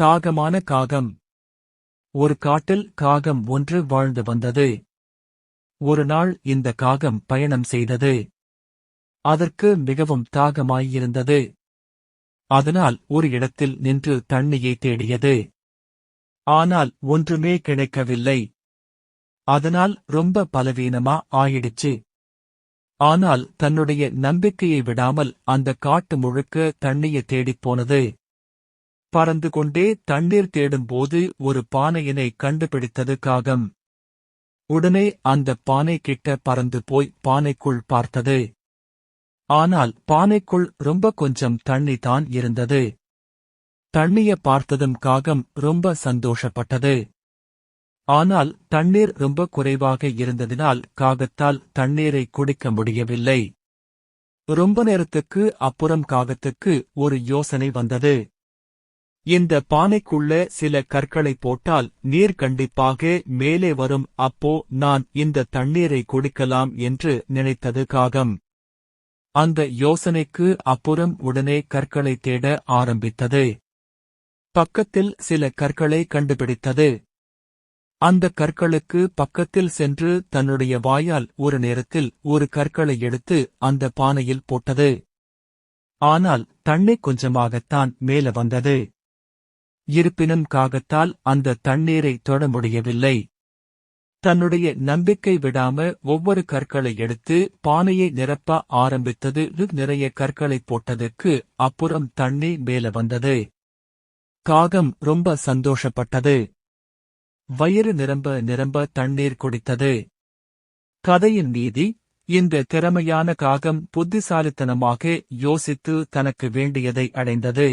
தாகமான காகம். ஒரு காட்டில் காகம் ஒன்று வாழ்ந்து வந்தது. ஒரு நாள் இந்த காகம் பயணம் செய்தது. அதற்கு மிகவும் தாகமாயிருந்தது. அதனால் ஒரு இடத்தில் நின்று தண்ணியை தேடியது. ஆனால் ஒன்றுமே கிடைக்கவில்லை. அதனால் ரொம்ப பலவீனமா ஆயிடுச்சு. ஆனால் தன்னுடைய நம்பிக்கையை விடாமல் அந்த காட்டு முழுக்க தண்ணியை தேடிப் போனது. பறந்து கொண்டே தண்ணீர் தேடும்போது ஒரு பானையினை கண்டுபிடித்தது காகம். உடனே அந்த பானை கிட்ட பறந்து போய் பானைக்குள் பார்த்தது. ஆனால் பானைக்குள் ரொம்ப கொஞ்சம் தண்ணி தான் இருந்தது. தண்ணிய பார்த்ததும் காகம் ரொம்ப சந்தோஷப்பட்டது. ஆனால் தண்ணீர் ரொம்ப குறைவாக இருந்ததினால் காகத்தால் தண்ணீரை குடிக்க முடியவில்லை. ரொம்ப நேரத்துக்கு அப்புறம் காகத்துக்கு ஒரு யோசனை வந்தது. இந்த பானைக்குள்ள சில கற்களை போட்டால் நீர் கண்டிப்பாக மேலே வரும். அப்போ நான் இந்த தண்ணீரை குடிக்கலாம் என்று நினைத்தது காகம் அந்த யோசனைக்கு அப்புறம் உடனே கற்களை தேட ஆரம்பித்தது. பக்கத்தில் சில கற்களை கண்டுபிடித்தது. அந்த கற்களுக்கு பக்கத்தில் சென்று தன்னுடைய வாயால் ஒரு நேரத்தில் ஒரு கற்களை எடுத்து அந்த பானையில் போட்டது. ஆனால் தண்ணீர் கொஞ்சமாகத்தான் மேல வந்தது. இருப்பினும் காகத்தால் அந்த தண்ணீரை தொட முடியவில்லை. தன்னுடைய நம்பிக்கை விடாம ஒவ்வொரு கற்களை எடுத்து பானையை நிரப்ப ஆரம்பித்தது நிறைய கற்களை போட்டதுக்கு அப்புறம் தண்ணி மேல வந்தது. காகம் ரொம்ப சந்தோஷப்பட்டது. வயிறு நிரம்ப நிரம்ப தண்ணீர் குடித்தது. கதையின் நீதி இந்த திறமையான காகம் புத்திசாலித்தனமாக யோசித்து தனக்கு வேண்டியதை அடைந்தது.